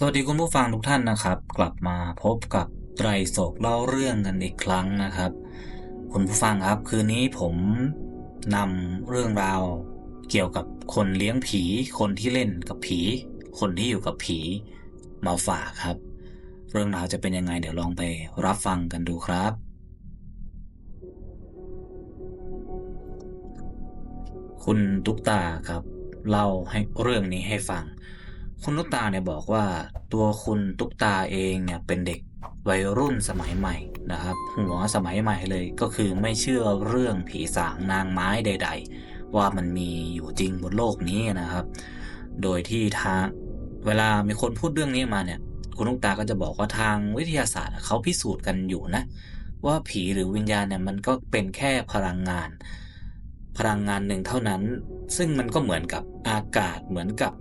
สวัสดีคุณผู้ฟังทุกท่านนะครับ กลับมาพบกับไตรโศกเล่าเรื่องกันอีกครั้งนะครับ คุณผู้ฟังครับคืนนี้ผมนำเรื่องราวเกี่ยวกับคนเลี้ยงผี คนที่เล่นกับผี คนที่อยู่กับผีมาฝากครับ เรื่องราวจะเป็นยังไงเดี๋ยวลองไปรับฟังกันดูครับ คุณตุ๊กตาครับเล่าให้เรื่องนี้ให้ฟัง คุณตุ๊กตาเนี่ยบอกว่าตัวคุณตุ๊กตาเองเนี่ยเป็นเด็กวัยรุ่นสมัยใหม่นะครับ หัวสมัยใหม่เลยก็คือไม่เชื่อเรื่องผีสางนางไม้ใด ๆ ว่ามันมีอยู่จริงบนโลกนี้นะครับ โดยที่ทางเวลามีคนพูดเรื่องนี้มาเนี่ยคุณตุ๊กตาก็จะบอกว่าทางวิทยาศาสตร์เขาพิสูจน์กันอยู่นะ ว่าผีหรือวิญญาณเนี่ยมันก็เป็นแค่พลังงาน พลังงานหนึ่งเท่านั้น ซึ่งมันก็เหมือนกับอากาศเหมือนกับ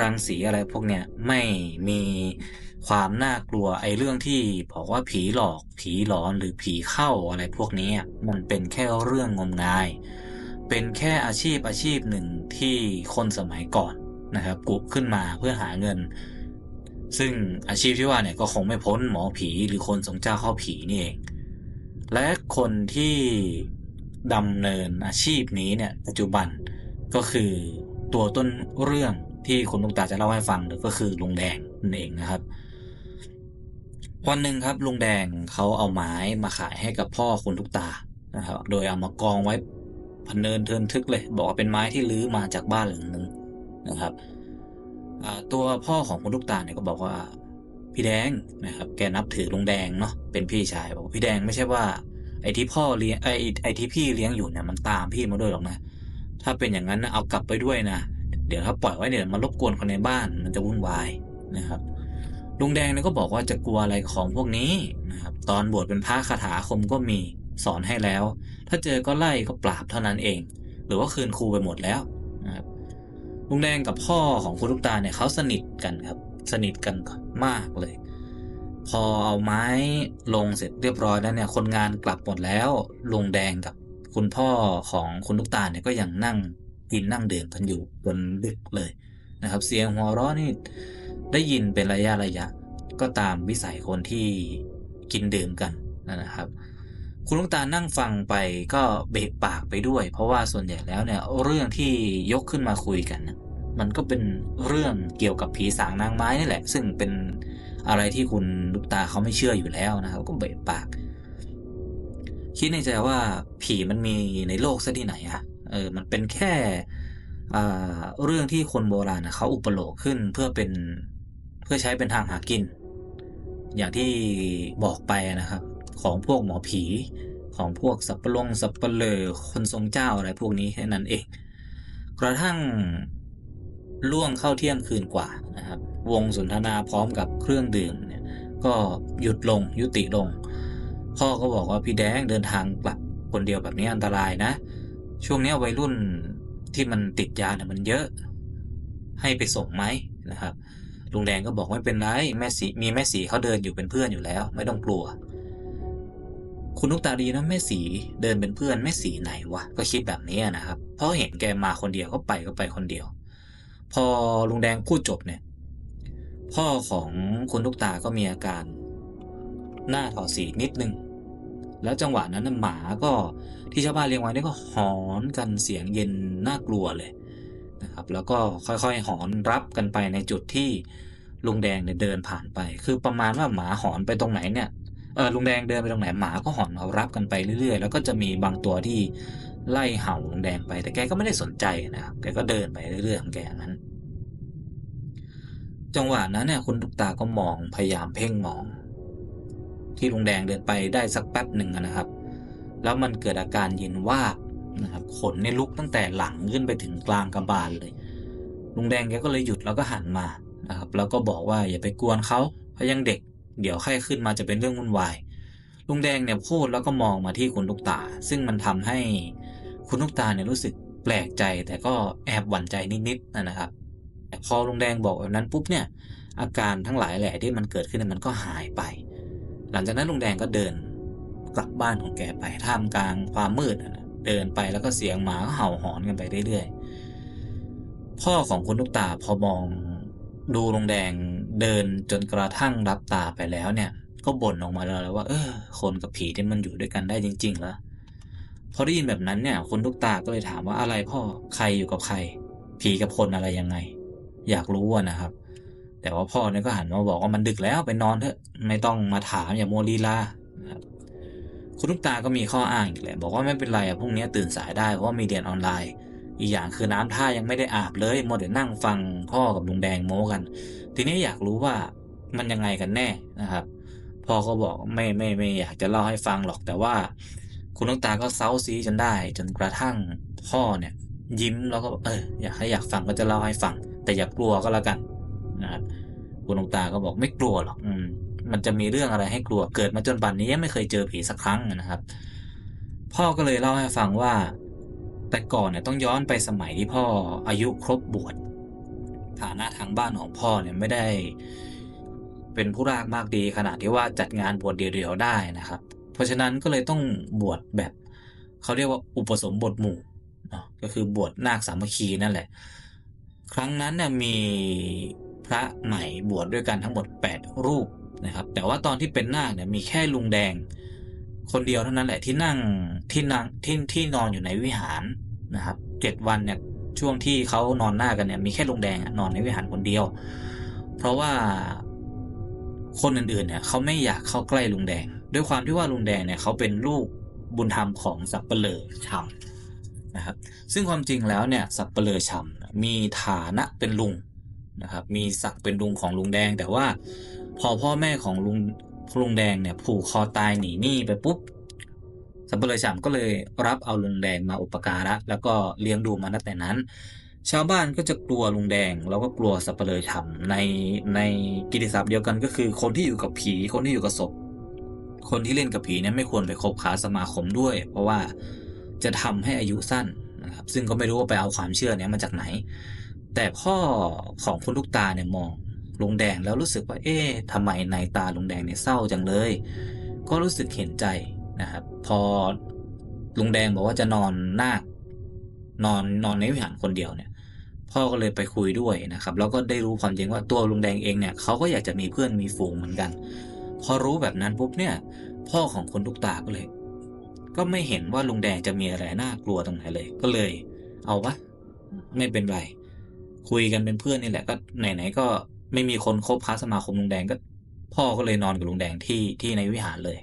รังสีอะไรพวกเนี้ยไม่มีความน่ากลัวไอ้เรื่องที่บอกว่าผีหลอก ผีหลอนหรือผีเข้าอะไรพวกนี้มันเป็นแค่เรื่องงมงาย เป็นแค่อาชีพอาชีพหนึ่งที่คนสมัยก่อนนะครับกุขึ้นมาเพื่อหาเงิน ซึ่งอาชีพที่ว่าเนี่ยก็คงไม่พ้นหมอผีหรือคนทรงเจ้าเข้าผีนี่เอง และคนที่ดำเนินอาชีพนี้เนี่ยปัจจุบันก็คือตัวต้นเรื่อง ที่คุณลุงตาจะเล่าให้ฟังก็คือลุงแดงนั่นเองนะครับ วันหนึ่งครับลุงแดงเขาเอาไม้มาขายให้กับพ่อคุณทุกตานะครับ โดยเอามากองไว้พันเนินเทินทึกเลย บอกว่าเป็นไม้ที่ลื้อมาจากบ้านหลังหนึ่งนะครับตัวพ่อของคุณทุกตาเนี่ยก็บอกว่าพี่แดงนะครับ แกนับถือลุงแดงเนาะเป็นพี่ชายบอกพี่แดงไม่ใช่ว่า ไอ้ที่พ่อเลี้ยงไอ้ไอ้ที่พี่เลี้ยงอยู่เนี่ยมันตามพี่มาด้วยหรอกนะ ถ้าเป็นอย่างนั้นนะเอากลับไปด้วยนะ เดี๋ยวถ้าปล่อยไว้เนี่ยมันรบกวนคนในบ้านมันจะวุ่นวายนะครับลุงแดงเนี่ยก็บอกว่าจะกลัวอะไรของพวกนี้นะครับตอนบวชเป็นพระคาถาคมก็มีสอนให้แล้ว ถ้าเจอก็ไล่ก็ปราบเท่านั้นเอง หรือว่าคืนครูไปหมดแล้วนะครับลุงแดงกับพ่อของคุณลูกตาเนี่ยเขาสนิทกันครับ สนิทกันมากเลย พอเอาไม้ลงเสร็จเรียบร้อยแล้วเนี่ยคนงานกลับหมดแล้วลุงแดงกับคุณพ่อของคุณลูกตาเนี่ยก็ยังนั่ง กินนั่งดื่มกันอยู่จนดึกเลยนะครับ เสียงหัวเราะนี่ได้ยินเป็นระยะระยะ ก็ตามวิสัยคนที่กินดื่มกันนะครับ คุณลุงตานั่งฟังไปก็เบะปากไปด้วย เพราะว่าส่วนใหญ่แล้วเนี่ยเรื่องที่ยกขึ้นมาคุยกันมันก็เป็นเรื่องเกี่ยวกับผีสางนางไม้นี่แหละ ซึ่งเป็นอะไรที่คุณลูกตาเขาไม่เชื่ออยู่แล้วนะครับ ก็เบะปาก คิดในใจว่าผีมันมีในโลกซะที่ไหนอะ เออมันเป็นแค่เรื่องที่คนโบราณเขาอุปโลกขึ้นเพื่อเป็นเพื่อใช้เป็นทางหากิน อย่างที่บอกไปนะครับ ของพวกหมอผีของพวกสับปะลงสับปะเลอคนทรงเจ้าอะไรพวกนี้แค่นั้นเอง กระทั่งล่วงเข้าเที่ยงคืนกว่านะครับ วงสนทนาพร้อมกับเครื่องดื่มเนี่ยก็หยุดลงยุติลง พ่อก็บอกว่าพี่แดงเดินทางกลับคนเดียวแบบนี้อันตรายนะ ช่วงนี้วัยรุ่นที่มันติดยาเนี่ยมันเยอะ ให้ไปส่งไหมนะครับลุงแดงก็บอกไม่เป็นไรแม่สีมีแม่สีเขาเดินอยู่เป็นเพื่อนอยู่แล้ว ไม่ต้องกลัว คุณนุกตาดีนะแม่สีเดินเป็นเพื่อนแม่สีไหนวะก็คิดแบบนี้นะครับ เพราะเห็นแกมาคนเดียวก็ไปก็ไปคนเดียว พอลุงแดงพูดจบเนี่ย พ่อของคุณลูกตาก็มีอาการ หน้าถอดสีนิดนึง แล้วจังหวะนั้นหมาก็ที่ชาวบ้านเลี้ยงไว้นี่ก็หอนกันเสียงเย็นน่ากลัวเลยนะครับ แล้วก็ค่อยๆหอนรับกันไปในจุดที่ลุงแดงเนี่ยเดินผ่านไป คือประมาณว่าหมาหอนไปตรงไหนเนี่ยเออลุงแดงเดินไปตรงไหนหมาก็หอนเอารับกันไปเรื่อยๆ แล้วก็จะมีบางตัวที่ไล่เห่าลุงแดงไป แต่แกก็ไม่ได้สนใจนะครับแกก็เดินไปเรื่อยๆของแกนั้น จังหวะนั้นเนี่ยคุณตุกตาก็มองพยายามเพ่งมอง ที่ลุงแดงเดินไปได้สักแป๊บหนึ่งนะครับ แล้วมันเกิดอาการเย็นว่านะครับขนในลุกตั้งแต่หลังขึ้นไปถึงกลางกระบาลเลย ลุงแดงแกก็เลยหยุดแล้วก็หันมานะครับแล้วก็บอกว่าอย่าไปกวนเขาเพราะยังเด็ก เดี๋ยวไข้ขึ้นมาจะเป็นเรื่องวุ่นวายลุงแดงเนี่ยพูดแล้วก็มองมาที่คุณลูกตา ซึ่งมันทำให้คุณลูกตาเนี่ยรู้สึกแปลกใจแต่ก็แอบหวั่นใจนิดๆนะครับแต่พอลุงแดงบอกแบบนั้นปุ๊บเนี่ยอาการทั้งหลายแหล่ที่มันเกิดขึ้นมันก็หายไป หลังจากนั้นลุงแดงก็เดินกลับบ้านของแกไปท่ามกลางความมืดนะเดินไปแล้วก็เสียงหมาก็เห่าหอนกันไปเรื่อยๆ พ่อของคุณลูกตาพอมองดูลุงแดงเดินจนกระทั่งรับตาไปแล้วเนี่ย ก็บ่นออกมาแล้วว่า เออ คนกับผีที่มันอยู่ด้วยกันได้จริงๆแล้วพอได้ยินแบบนั้นเนี่ย คุณลูกตาก็เลยถามว่าอะไรพ่อใครอยู่กับใคร ผีกับคนอะไรยังไง อยากรู้นะครับ แต่ว่าพ่อเนี่ยก็หันมาบอกว่ามันดึกแล้วไปนอนเถอะไม่ต้องมาถามอย่าโมลีลาครับคุณลูกตาก็มีข้ออ้างอีกแหละบอกว่าไม่เป็นไรอะพรุ่งนี้ตื่นสายได้เพราะว่ามีเรียนออนไลน์ อีกอย่างคือน้ำท่ายังไม่ได้อาบเลยมัวแต่นั่งฟังพ่อกับลุงแดงโม้กัน ทีนี้อยากรู้ว่ามันยังไงกันแน่นะครับพ่อก็บอกไม่ไม่ไม่อยากจะเล่าให้ฟังหรอกแต่ว่า คุณลูกตาก็เซาซีจนได้ จนกระทั่งพ่อเนี่ย ยิ้มแล้วก็เอออยากให้อยากฟังก็จะเล่าให้ฟัง แต่อย่ากลัวก็แล้วกัน นะครับคุณลุงตาก็บอกไม่กลัวหรอกอืมมันจะมีเรื่องอะไรให้กลัวเกิดมาจนป่านนี้ยังไม่เคยเจอผีสักครั้งนะครับ พ่อก็เลยเล่าให้ฟังว่า แต่ก่อนเนี่ยต้องย้อนไปสมัยที่พ่ออายุครบบวชฐานะทางบ้านของพ่อเนี่ยไม่ได้ เป็นผู้รากมากดีขนาดที่ว่าจัดงานบวชเดียวๆได้นะครับ เพราะฉะนั้นก็เลยต้องบวชแบบเขาเรียกว่าอุปสมบทหมู่เนาะก็คือบวชนาคสามัคคีนั่นแหละ ครั้งนั้นเนี่ยมี พระใหม่บวชดด้วยกันทั้งหมด 8 รูปนะครับ แต่ว่าตอนที่เป็นนาคเนี่ยมีแค่ลุงแดง คนเดียวเท่านั้นแหละที่นั่งที่นั่งที่ที่นอนอยู่ในวิหารนะครับเจ็ดวันเนี่ยช่วงที่เขานอนหน้ากันเนี่ยมีแค่ลุงแดงนอนในวิหารคนเดียว เพราะว่าคนอื่นๆเนี่ยเขาไม่อยากเข้าใกล้ลุงแดง ด้วยความที่ว่าลุงแดงเนี่ยเขาเป็นลูกบุญธรรมของสับเปลือชำนะครับ ซึ่งความจริงแล้วเนี่ยสับเปลือชำมีฐานะเป็นลุง นะครับ มีศักดิ์เป็นลุงของลุงแดง แต่ว่าพอพ่อแม่ของลุงลุงแดงเนี่ยผูกคอตายหนีหนี้ไปปุ๊บสับเปลือฉ่ำก็เลยรับเอาลุงแดงมาอุปการะ แล้วก็เลี้ยงดูมาตั้งแต่นั้น ชาวบ้านก็จะกลัวลุงแดง แล้วก็กลัวสับเปลือฉ่ำในในกิติศัพท์เดียวกันก็คือ คนที่อยู่กับผี คนที่อยู่กับศพคนที่เล่นกับผีเนี่ยไม่ควรไปคบค้าสมาคมด้วย เพราะว่าจะทำให้อายุสั้นนะครับซึ่งก็ไม่รู้ว่าไปเอาความเชื่อเนี้ยมาจากไหน แต่พ่อของคุณลูกตาเนี่ยมองลุงแดงแล้วรู้สึกว่า เอ๊ะทำไมในตาลุงแดงเนี่ยเศร้าจังเลย ก็รู้สึกเห็นใจนะครับ พอลุงแดงบอกว่าจะนอนน้านอนนอนในวิหารคนเดียวเนี่ย พ่อก็เลยไปคุยด้วยนะครับ แล้วก็ได้รู้ความจริงว่าตัวลุงแดงเองเนี่ยเขาก็อยากจะมีเพื่อนมีฝูงเหมือนกัน พอรู้แบบนั้นปุ๊บเนี่ย พ่อของคนทุกตาก็เลย ก็ไม่เห็นว่าลุงแดงจะมีอะไรน่ากลัวตรงไหนเลย ก็เลย เอาวะไม่เป็นไร คุยกันเป็นเพื่อนนี่แหละก็ไหนๆก็ไม่มีคนคบค้าสมาคมลุงแดงก็ พ่อก็เลยนอนกับลุงแดงที่ที่ในวิหารเลย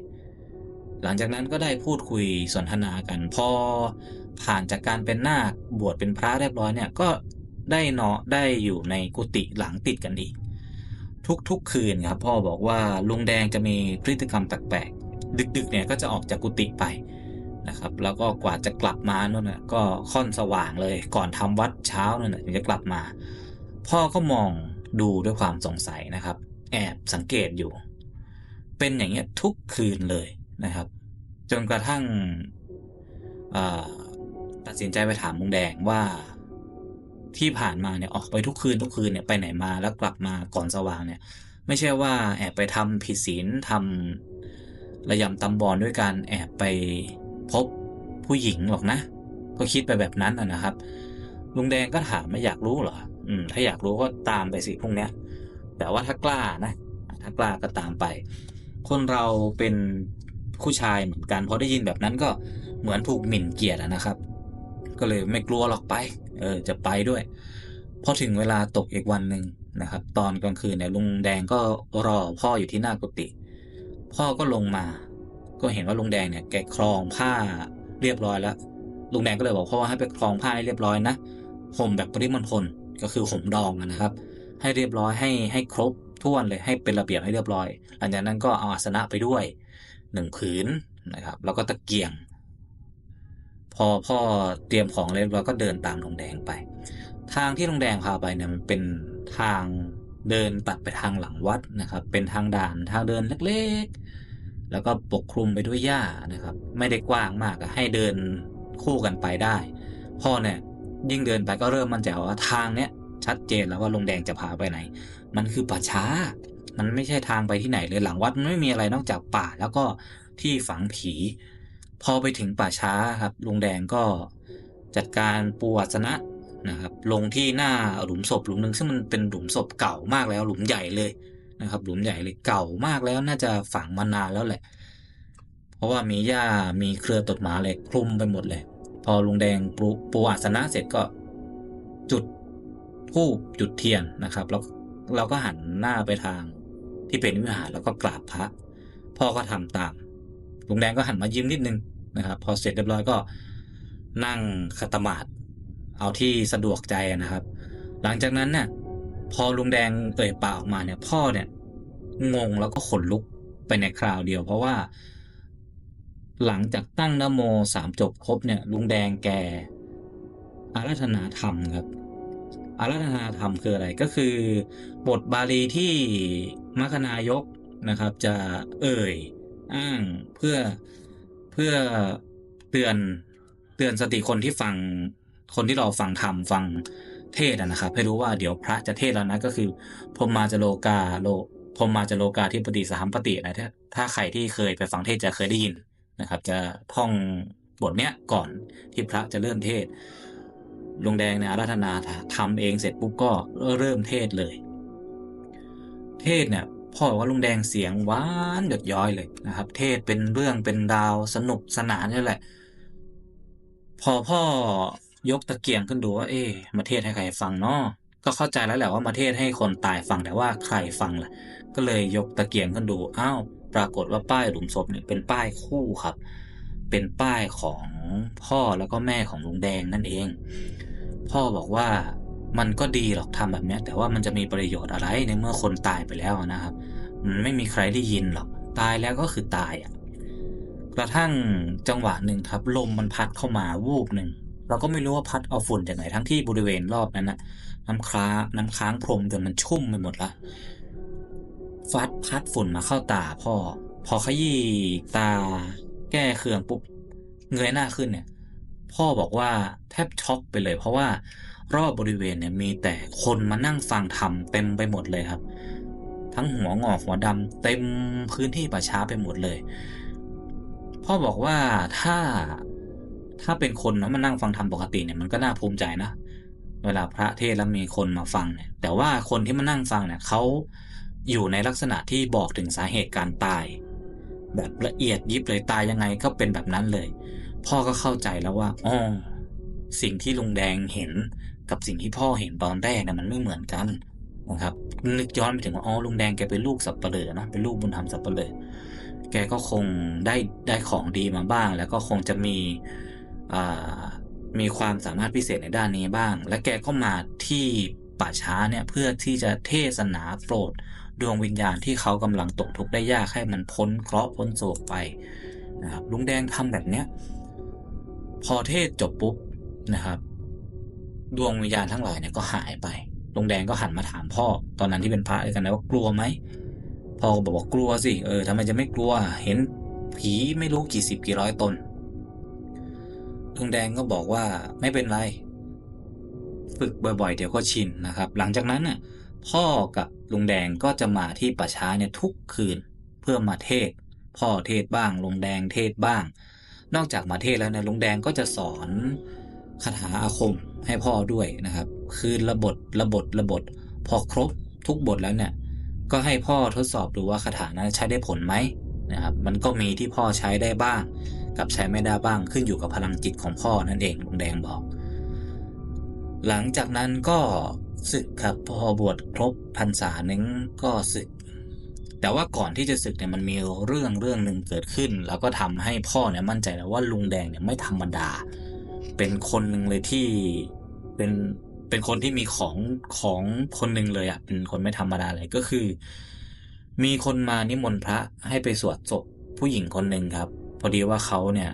หลังจากนั้นก็ได้พูดคุยสนทนากัน พอผ่านจากการเป็นนาคบวชเป็นพระเรียบร้อยเนี่ยก็ได้เนาะได้อยู่ในกุฏิหลังติดกันอีก ทุกๆคืนครับพ่อบอกว่าลุงแดงจะมีพฤติกรรมแปลกๆดึกๆเนี่ยก็จะออกจากกุฏิไป นะครับ แล้วก็กว่าจะกลับมาโน่นน่ะก็ค่อนสว่างเลย ก่อนทำวัดเช้านั่นนะถึงจะกลับมา พ่อก็มองดูด้วยความสงสัยนะครับ แอบสังเกตอยู่ เป็นอย่างเงี้ยทุกคืนเลยนะครับ จนกระทั่งตัดสินใจไปถามลุงแดงว่าที่ผ่านมาเนี่ยออกไปทุกคืนทุกคืนเนี่ยไปไหนมาแล้วกลับมาก่อนสว่างเนี่ย ไม่ใช่ว่าแอบไปทำผิดศีลทำระยำตำบอลด้วยการแอบไป พบผู้หญิงหรอกนะ ก็คิดไปแบบนั้นนะครับ ลุงแดงก็ถามไม่อยากรู้เหรออืม ถ้าอยากรู้ก็ตามไปสิพรุ่งนี้แต่ว่าถ้ากล้านะ ถ้ากล้าก็ตามไป คนเราเป็นผู้ชายเหมือนกันพอได้ยินแบบนั้นก็เหมือนถูกหมิ่นเกียรตินะครับ ก็เลยไม่กลัวหรอกไป เออ จะไปด้วย พอถึงเวลาตกอีกวันหนึ่งนะครับ ตอนกลางคืนเนี่ยลุงแดงก็รอพ่ออยู่ที่หน้ากุฏิพ่อก็ลงมา ก็เห็นว่าลุงแดงเนี่ยแกคลองผ้าเรียบร้อยแล้วลุงแดงก็เลยบอกพ่อว่าให้ไปคลองผ้าให้เรียบร้อยนะห่มแบบปริมณฑลก็คือห่มดองนะครับ ให้เรียบร้อยให้ให้ครบท้วนเลยให้เป็นระเบียบให้เรียบร้อยหลังจากนั้นก็เอาอาสนะไปด้วยหนึ่งผืนนะครับแล้วก็ตะเกียง พอพ่อเตรียมของเรียบร้อยก็เดินตามลุงแดงไป ทางที่ลุงแดงพาไปเนี่ยมันเป็นทางเดินตัดไปทางหลังวัดนะครับ เป็นทางด่านทางเดินเล็กๆ แล้วก็ปกคลุมไปด้วยหญ้านะครับ ไม่ได้กว้างมากให้เดินคู่กันไปได้ พ่อเนี่ยยิ่งเดินไปก็เริ่มมั่นใจว่าทางเนี้ยชัดเจนแล้วว่าลุงแดงจะพาไปไหน มันคือป่าช้า มันไม่ใช่ทางไปที่ไหนเลยหลังวัดมันไม่มีอะไรนอกจากป่าแล้วก็ที่ฝังผีพพอไปถึงป่าช้าครับลุงแดงก็จัดการปูอัสนะนะครับ ลงที่หน้าหลุมศพหลุมหนึ่งซึ่งมันเป็นหลุมศพเก่ามากแล้วหลุมใหญ่เลย นะครับ หลุมใหญ่เลยเก่ามากแล้วน่าจะฝังมานานแล้วแหละ เพราะว่ามีหญ้ามีเครือตดหมาอะไรคลุมไปหมดเลย พอลุงแดงปูปูอัสนะเสร็จก็จุดธูปจุดเทียนนะครับแล้วเราก็หันหน้าไปทางที่เป็นวิหารแล้วก็กราบพระ พ่อก็ทำตามลุงแดงก็หันมายิ้มนิดนึงนะครับ พอเสร็จเรียบร้อยก็นั่งขัดสมาธิเอาที่สะดวกใจนะครับ หลังจากนั้นเนี่ย พอลุงแดงเอ่ยปากออกมาเนี่ย พ่อเนี่ยงงแล้วก็ขนลุกไปในคราวเดียว เพราะว่า หลังจากตั้งนโมสามจบครบเนี่ย ลุงแดงแกอาราธนาธรรมครับอาราธนาธรรมคืออะไรก็คือบทบาลีที่มรคนายกนะครับ จะเอ่ยอ้างเพื่อเพื่อเตือนเตือนสติคนที่ฟังคนที่เราฟังธรรมฟัง เทศนะนะครับ ให้รู้ว่าเดี๋ยวพระจะเทศแล้วนะก็คือพรมมาจโลกาโลพรมมาจโลกาที่ปฏิสหัมปตินะถ้าถ้าใครที่เคยไปฟังเทศจะเคยได้ยินนะครับ จะท่องบทเนี้ยก่อนที่พระจะเริ่มเทศลุงแดงเนี่ยอาราธนาทำเองเสร็จปุ๊บก็เริ่มเทศเลย เทศเนี่ยพ่อบอกว่าลุงแดงเสียงหวานหยดย้อยเลยนะครับ เทศเป็นเรื่องเป็นดาวสนุกสนานนี่แหละ พอพ่อ ยกตะเกียงขึ้นดูว่าเอ๊ะมาเทศให้ใครฟังเนาะก็เข้าใจแล้วแหละว่ามาเทศให้คนตายฟังแต่ว่าใครฟังล่ะ ก็เลยยกตะเกียงขึ้นดูอ้าวปรากฏว่าป้ายหลุมศพเนี่ยเป็นป้ายคู่ครับ เป็นป้ายของพ่อแล้วก็แม่ของลุงแดงนั่นเอง พ่อบอกว่ามันก็ดีหรอกทำแบบนี้แต่ว่ามันจะมีประโยชน์อะไรในเมื่อคนตายไปแล้วนะครับ มันไม่มีใครได้ยินหรอกตายแล้วก็คือตายอะกระทั่งจังหวะหนึ่งครับ ลมมันพัดเข้ามาวูบหนึ่ง เราก็ไม่รู้ว่าพัดเอาฝุ่นจากไหนทั้งที่บริเวณรอบนั้นน่ะน้ำค้าน้ำค้างพรมจนมันชุ่มไปหมดละฟัดพัดฝุ่นมาเข้าตาพ่อ พอขยี้ตาแก้เคืองปุ๊บเงยหน้าขึ้นเนี่ย พ่อบอกว่าแทบช็อกไปเลย เพราะว่ารอบบริเวณเนี่ยมีแต่คนมานั่งฟังธรรมเต็มไปหมดเลยครับ ทั้งหัวงอกหัวดำเต็มพื้นที่ป่าช้าไปหมดเลย พ่อบอกว่าถ้า ถ้าเป็นคนนะมานั่งฟังธรรมปกติเนี่ยมันก็น่าภูมิใจนะเวลาพระเทศแล้วมีคนมาฟังเนี่ย แต่ว่าคนที่มานั่งฟังเนี่ยเขาอยู่ในลักษณะที่บอกถึงสาเหตุการตาย แบบละเอียดยิบเลยตายยังไงก็เป็นแบบนั้นเลย พ่อก็เข้าใจแล้วว่าอ๋อสิ่งที่ลุงแดงเห็นกับสิ่งที่พ่อเห็นตอนแรกเนี่ยมันไม่เหมือนกันนะครับนึกย้อนไปถึงว่าอ๋อลุงแดงแกเป็นลูกสับปเปลือนะเป็นลูกบุญธรรมสับปเปลือแกก็คงได้ได้ของดีมาบ้าง แล้วก็คงจะมี มีความสามารถพิเศษในด้านนี้บ้าง และแกก็มาที่ป่าช้าเนี่ยเพื่อที่จะเทศนาโปรดดวงวิญญาณที่เขากำลังตกทุกข์ได้ยากให้มันพ้นเคราะห์พ้นโศกไปนะครับลุงแดงทำแบบเนี้ยพอเทศจบปุ๊บนะครับ ดวงวิญญาณทั้งหลายเนี่ยก็หายไปลุงแดงก็หันมาถามพ่อ ตอนนั้นที่เป็นพระด้วยกันนะว่ากลัวไหมพ่อก็บอกว่ากลัวสิเออทำไมจะไม่กลัว เห็นผีไม่รู้กี่สิบกี่ร้อยตน ลุงแดงก็บอกว่าไม่เป็นไร ฝึกบ่อยๆ เดี๋ยวก็ชินนะครับ หลังจากนั้นน่ะพ่อกับลุงแดงก็จะมาที่ป่าช้าเนี่ยทุกคืนเพื่อมาเทศ พ่อเทศบ้างลุงแดงเทศบ้าง นอกจากมาเทศแล้วเนี่ยลุงแดงก็จะสอนคาถาอาคมให้พ่อด้วยนะครับ คือระบทระบทระบท พอครบทุกบทแล้วเนี่ย ก็ให้พ่อทดสอบดูว่าคาถานั้นใช้ได้ผลไหมนะครับ มันก็มีที่พ่อใช้ได้บ้าง กับใช้ไม่ได้บ้างขึ้นอยู่กับพลังจิตของพ่อนั่นเองลุงแดงบอก หลังจากนั้นก็ศึกครับพอบวชครบพรรษาหนึ่งก็ศึก แต่ว่าก่อนที่จะศึกเนี่ยมันมีเรื่องเรื่องหนึ่งเกิดขึ้น แล้วก็ทำให้พ่อเนี่ยมั่นใจแล้วว่าลุงแดงเนี่ยไม่ธรรมดา เป็นคนหนึ่งเลยที่เป็นเป็นคนที่มีของของคนหนึ่งเลยอะเป็นคนไม่ธรรมดาเลยก็คือ มีคนมานิมนต์พระให้ไปสวดศพผู้หญิงคนหนึ่งครับ อดีว่าเขาเนี่ย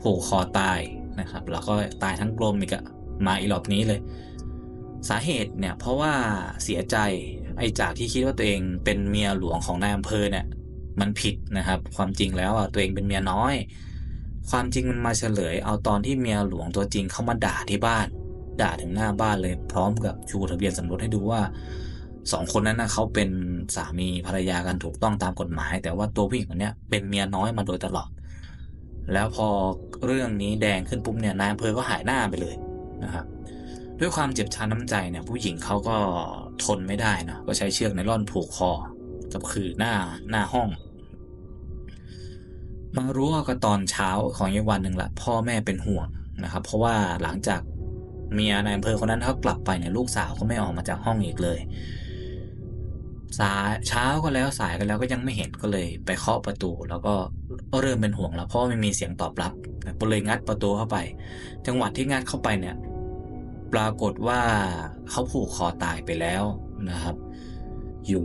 ผูกคอตายนะครับ แล้วก็ตายทั้งกลมอีกอะมาอีหลอบนี้เลย สาเหตุเนี่ยเพราะว่าเสียใจไอ้จากที่คิดว่าตัวเองเป็นเมียหลวงของนายอำเภอเนี่ยมันผิดนะครับ ความจริงแล้วอะตัวเองเป็นเมียน้อย ความจริงมันมาเฉลย เอาตอนที่เมียหลวงตัวจริงเข้ามาด่าที่บ้าน ด่าถึงหน้าบ้านเลยพร้อมกับชูทะเบียนสมรสให้ดูว่าสองคนนั้นนะเขาเป็นสามีภรรยากันถูกต้องตามกฎหมาย แต่ว่าตัวผู้หญิงคนนี้เป็นเมียน้อยมาโดยตลอด แล้วพอเรื่องนี้แดงขึ้นปุ๊บเนี่ยนายอำเภอก็หายหน้าไปเลยนะครับ ด้วยความเจ็บช้ำน้ำใจเนี่ยผู้หญิงเขาก็ทนไม่ได้เนะก็ใช้เชือกไนล่อนผูกคอกับคือหน้าหน้าห้อง มารู้ว่าก็ตอนเช้าของอีกวันหนึ่งละพ่อแม่เป็นห่วงนะครับ เพราะว่าหลังจากเมียนายอำเภอคนนั้นเขากลับไปเนี่ยลูกสาวก็ไม่ออกมาจากห้องอีกเลย สายเช้าก็แล้วสายก็แล้วก็ยังไม่เห็นก็เลย ไปเคาะประตูแล้วก็เริ่มเป็นห่วงแล้วเพราะไม่มีเสียงตอบรับก็เลยงัดประตูเข้าไป จังหวะที่งัดเข้าไปเนี่ย ปรากฏว่าเขาผูกคอตายไปแล้วนะครับ อยู่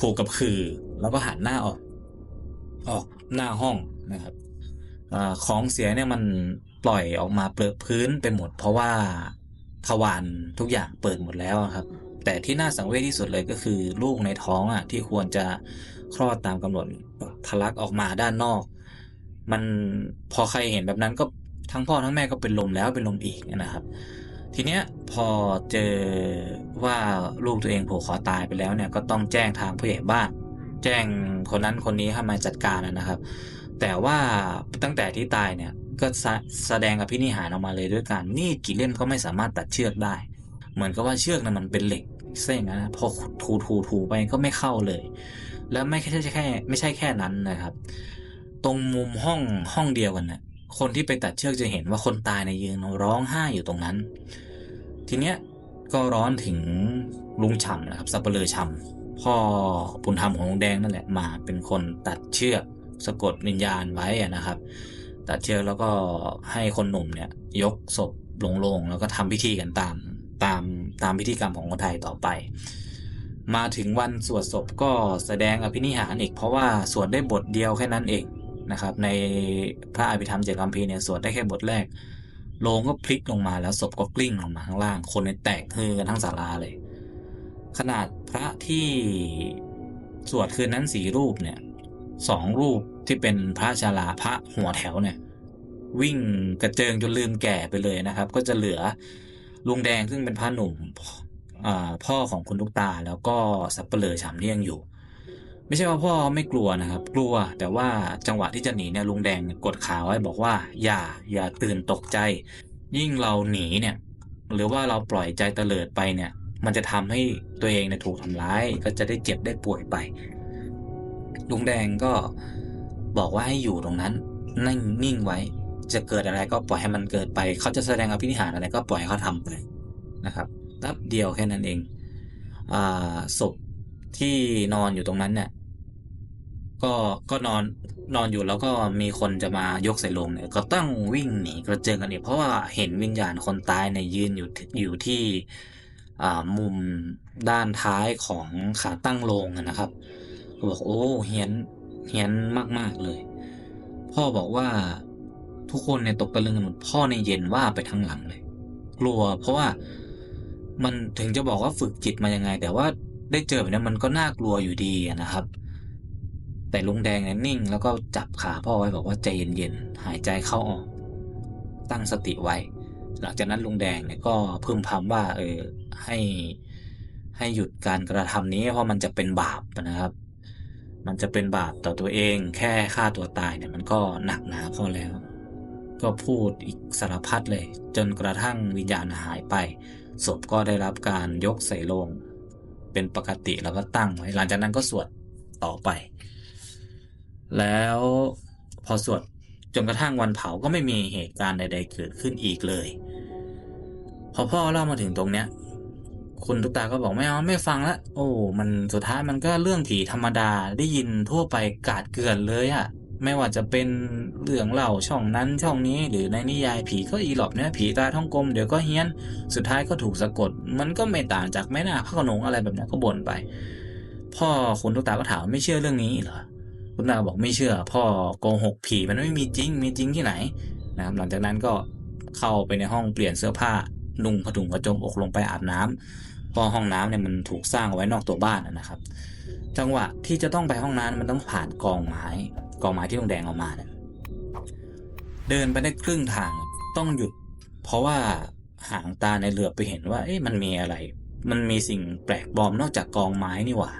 ผูกกับคือแล้วก็หันหน้าออก ออกหน้าห้องนะครับอของเสียเนี่ยมันปล่อยออกมาเปลือพื้นไปหมด เพราะว่าทวารทุกอย่างเปิดหมดแล้วครับ แต่ที่น่าสังเวชที่สุดเลยก็คือ ลูกในท้องอะที่ควรจะคลอดตามกำหนดทะลักออกมาด้านนอก มันพอใครเห็นแบบนั้นก็ทั้งพ่อทั้งแม่ก็เป็นลมแล้วเป็นลมอีกนะครับ ทีเนี้ยพอเจอว่าลูกตัวเองผูกคอตายไปแล้วเนี่ยก็ต้องแจ้งทางผู้ใหญ่บ้าน แจ้งคนนั้นคนนี้ให้มาจัดการนะครับ แต่ว่าตั้งแต่ที่ตายเนี่ยก็แสแสดงกับพินิหารออกมาเลยด้วยกันนี่กี่เล่มก็ไม่สามารถตัดเชือกได้ เหมือนกับว่าเชือกนั้นมันเป็นเหล็ก เส้นนะพอถูถูถูไปก็ไม่เข้าเลย แล้วไม่ใช่แค่ ไม่ใช่แค่นั้นนะครับ ตรงมุมห้องห้องเดียวกันนะ่ะคนที่ไปตัดเชือกจะเห็นว่าคนตายในยืนร้องไห้อยู่ตรงนั้น ทีเนี้ยก็ร้อนถึงลุงฉ่ำนะครับสับเปลือฉ่ำพ่อบุญธรรมของลุงแดงนั่นแหละมาเป็นคนตัดเชือกสะกดวิญญาณไว้นะครับ ตัดเชือกแล้วก็ให้คนหนุ่มเนี่ย ยกศพลงโลงแล้วก็ทำพิธีกันตาม ตามตามพิธีกรรมของคนไทยต่อไป มาถึงวันสวดศพก็แสดงอภินิหารอีก เพราะว่าสวดได้บทเดียวแค่นั้นเองนะครับ ในพระอภิธรรมเจ็ดคำพีเนี่ยสวดได้แค่บทแรกโลงก็พลิกลงมาแล้วศพก็กลิ้งลงมาข้างล่างคนในแตกฮือกันทั้งศาลาเลย ขนาดพระที่สวดคืนนั้นสี่รูปเนี่ยสองรูปที่เป็นพระชาลาพระหัวแถวเนี่ย วิ่งกระเจิงจนลืมแก่ไปเลยนะครับ ก็จะเหลือ ลุงแดงซึ่งเป็นพระหนุ่มพ่อของคุณลูกตาแล้วก็สับเปลือฉ่ำที่ยงอยู่ ไม่ใช่ว่าพ่อไม่กลัวนะครับ กลัวแต่ว่าจังหวะที่จะหนีเนี่ยลุงแดงกดขาไว้บอกว่า อย่าอย่าตื่นตกใจ ยิ่งเราหนีเนี่ย หรือว่าเราปล่อยใจเตลิดไปเนี่ย มันจะทำให้ตัวเองเนี่ยถูกทำร้ายก็จะได้เจ็บได้ป่วยไป ลุงแดงก็บอกว่าให้อยู่ตรงนั้น นั่งนิ่งไว้ จะเกิดอะไรก็ปล่อยให้มันเกิดไป เขาจะแสดงอภินิหารอะไรก็ปล่อยเขาทำไปนะครับแป๊บเดียวแค่นั้นเองอศพที่นอนอยู่ตรงนั้นเนี่ยก็ก็นอนนอนอยู่แล้วก็มีคนจะมายกใส่ลงเนี่ยก็ต้องวิ่งหนีกระเจิงกันอีกเพราะว่าเห็นวิญญาณคนตายเนี่ยยืนอยู่อยู่ที่มุมด้านท้ายของขาตั้งโลงนะครับบอกโอ้เฮียนเฮียนมาก ๆ เลย พ่อบอกว่า ทุกคนเนี่ยตกตะลึงกันหมดพ่อในเย็นว่าไปทั้งหลังเลย กลัว เพราะว่ามันถึงจะบอกว่าฝึกจิตมายังไง แต่ว่าได้เจอแบบนี้มันก็น่ากลัวอยู่ดีนะครับ แต่ลุงแดงเนี่ยนิ่ง แล้วก็จับขาพ่อไว้บอกว่าใจเย็นๆหายใจเข้าออก ตั้งสติไว้ หลังจากนั้นลุงแดงเนี่ยก็พึมพำว่า เออให้ให้หยุดการกระทำนี้เพราะมันจะเป็นบาปนะครับ มันจะเป็นบาปต่อตัวเอง แค่ฆ่าตัวตายเนี่ยมันก็หนักหนาพอแล้ว ก็พูดอีกสารพัดเลย จนกระทั่งวิญญาณหายไป ศพก็ได้รับการยกใส่โลง เป็นปกติแล้วก็ตั้งไว้ หลังจากนั้นก็สวดต่อไป แล้วพอสวดจนกระทั่งวันเผาก็ไม่มีเหตุการณ์ใด ๆ เกิดขึ้นอีกเลย พอพ่อเล่ามาถึงตรงเนี้ย คุณตุ๊กตาก็บอกไม่เอาไม่ฟังละ โอ้ มันสุดท้ายมันก็เรื่องผีธรรมดาได้ยินทั่วไปกาดเกลื่อนเลยอะ ไม่ว่าจะเป็นเรื่องเล่าช่องนั้นช่องนี้หรือในนิยายผีก็อีหลอบเนี่ยผีตาท่องกลมเดี๋ยวก็เฮี้ยน สุดท้ายก็ถูกสะกด มันก็ไม่ต่างจากแม่นาคพระโขนงอะไรแบบนี้ก็บ่นไป พ่อคุณตุ๊กตาก็ถามไม่เชื่อเรื่องนี้เหรอคุณตาบอกไม่เชื่อ พ่อโกหกผีมันไม่มีจริงมีจริงที่ไหนนะครับหลังจากนั้นก็เข้าไปในห้องเปลี่ยนเสื้อผ้านุ่งผ้าถุงกระจมอกลงไปอาบน้ำเพอห้องน้ำเนี่ยมันถูกสร้างเอาไว้นอกตัวบ้านนะครับ จังหวะที่จะต้องไปห้องน้ำมันต้องผ่านกองไม้ กองไม้ที่ลุงแดงเอามาเนี่ยเดินไปได้ครึ่งทางต้องหยุด เพราะว่าหางตาในเหลือไปเห็นว่า เอ๊ะมันมีอะไร มันมีสิ่งแปลกปลอมนอกจากกองไม้นี่หว่า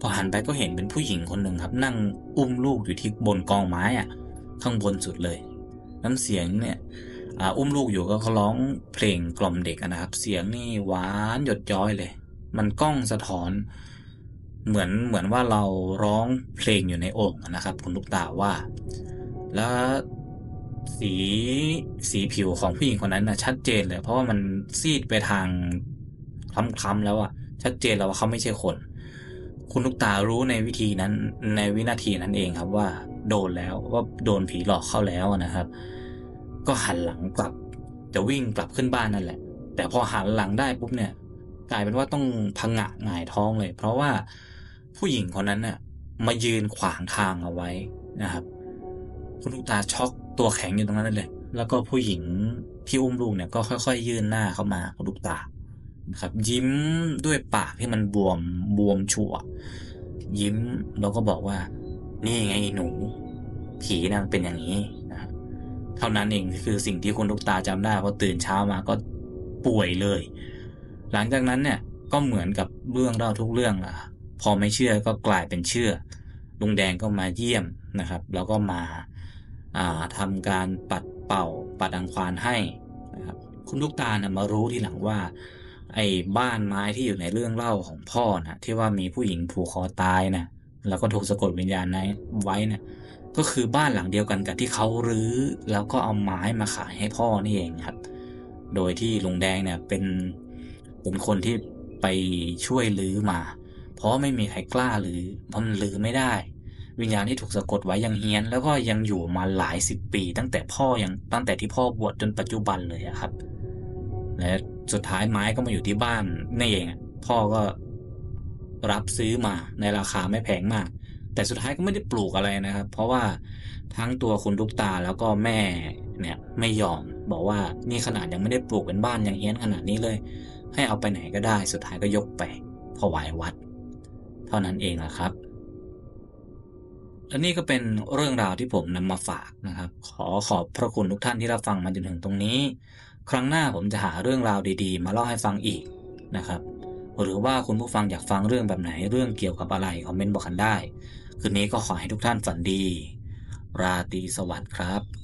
พอหันไปก็เห็นเป็นผู้หญิงคนหนึ่งครับ นั่งอุ้มลูกอยู่ที่บนกองไม้อะข้างบนสุดเลย น้ำเสียงเนี่ยอ่าอุ้มลูกอยู่ก็เขาร้องเพลงกล่อมเด็กนะครับ เสียงนี่หวานหยดย้อยเลย มันกล้องสะท้อน เหมือนเหมือนว่าเราร้องเพลงอยู่ในอ่งอะนะครับ คุณลูกตาว่า แล้วสีสีผิวของผู้หญิงคนนั้นนะชัดเจนเลย เพราะว่ามันซีดไปทางคล้ำๆแล้วอะชัดเจนแล้วว่าเขาไม่ใช่คน คุณลูกตารู้ในวิธีนั้นในวินาทีนั้นเองครับว่า โดนแล้วว่าโดนผีหลอกเข้าแล้วนะครับ ก็หันหลังกลับจะวิ่งกลับขึ้นบ้านนั่นแหละ แต่พอหันหลังได้ปุ๊บเนี่ย กลายเป็นว่าต้องพังงะหงายท้องเลย เพราะว่า ผู้หญิงคนนั้นเนี่ยมายืนขวางทางเอาไว้นะครับ คุณลูกตาช็อกตัวแข็งอยู่ตรงนั้นเลย แล้วก็ผู้หญิงที่อุ้มลูกเนี่ยก็ค่อย ๆ ยื่นหน้าเข้ามาคุณลูกตานะครับ ยิ้มด้วยปากที่มันบวมบวมชั่ว ยิ้มแล้วก็บอกว่า นี่ไงหนู ผีนะมันเป็นอย่างนี้นะเท่านั้นเองคือสิ่งที่คุณลูกตาจำได้พอตื่นเช้ามาก็ป่วยเลย หลังจากนั้นเนี่ยก็เหมือนกับเรื่องเล่าทุกเรื่องอะ พอไม่เชื่อก็กลายเป็นเชื่อ ลุงแดงก็มาเยี่ยมนะครับ แล้วก็มาาทำการปัดเป่าปัดอังควานให้นะครับคุณลูกตานะมารู้ทีหลังว่า ไอ้บ้านไม้ที่อยู่ในเรื่องเล่าของพ่อนะที่ว่ามีผู้หญิงผูกคอตายนะแล้วก็ถูกสะกดวิญญาณนั้นไว้นะก็คือบ้านหลังเดียวกันกับที่เขารื้อแล้วก็เอาไม้มาขายให้พ่อนี่เองครับ โดยที่ลุงแดงเนี่ยเป็นเป็นคนที่ไปช่วยลื้อมา เพราะไม่มีใครกล้าหรือเพราะมันลือไม่ได้ วิญญาณที่ถูกสะกดไว้ยังเฮี้ยน แล้วก็ยังอยู่มาหลายสิบปี ตั้งแต่พ่อยังตั้งแต่ที่พ่อบวชจนปัจจุบันเลยครับ และสุดท้ายไม้ก็มาอยู่ที่บ้านนี่เองพ่อก็รับซื้อมาในราคาไม่แพงมาก แต่สุดท้ายก็ไม่ได้ปลูกอะไรนะครับ เพราะว่าทั้งตัวคุณลูกตาแล้วก็แม่เนี่ยไม่ยอมบอกว่านี่ขนาดยังไม่ได้ปลูกเป็นบ้านยังเฮี้ยนขนาดนี้เลย ให้เอาไปไหนก็ได้ สุดท้ายก็ยกไปถวายวัด ท่านั้นเองแหละครับ และนี่ก็เป็นเรื่องราวที่ผมนำมาฝากนะครับ ขอขอบพระคุณทุกท่านที่รับฟังมาจนถึงตรงนี้ ครั้งหน้าผมจะหาเรื่องราวดีๆ มาเล่าให้ฟังอีกนะครับ หรือว่าคุณผู้ฟังอยากฟังเรื่องแบบไหนเรื่องเกี่ยวกับอะไรคอมเมนต์บอกกันได้ คืนนี้ก็ขอให้ทุกท่านฝันดี ราตรีสวัสดิ์ครับ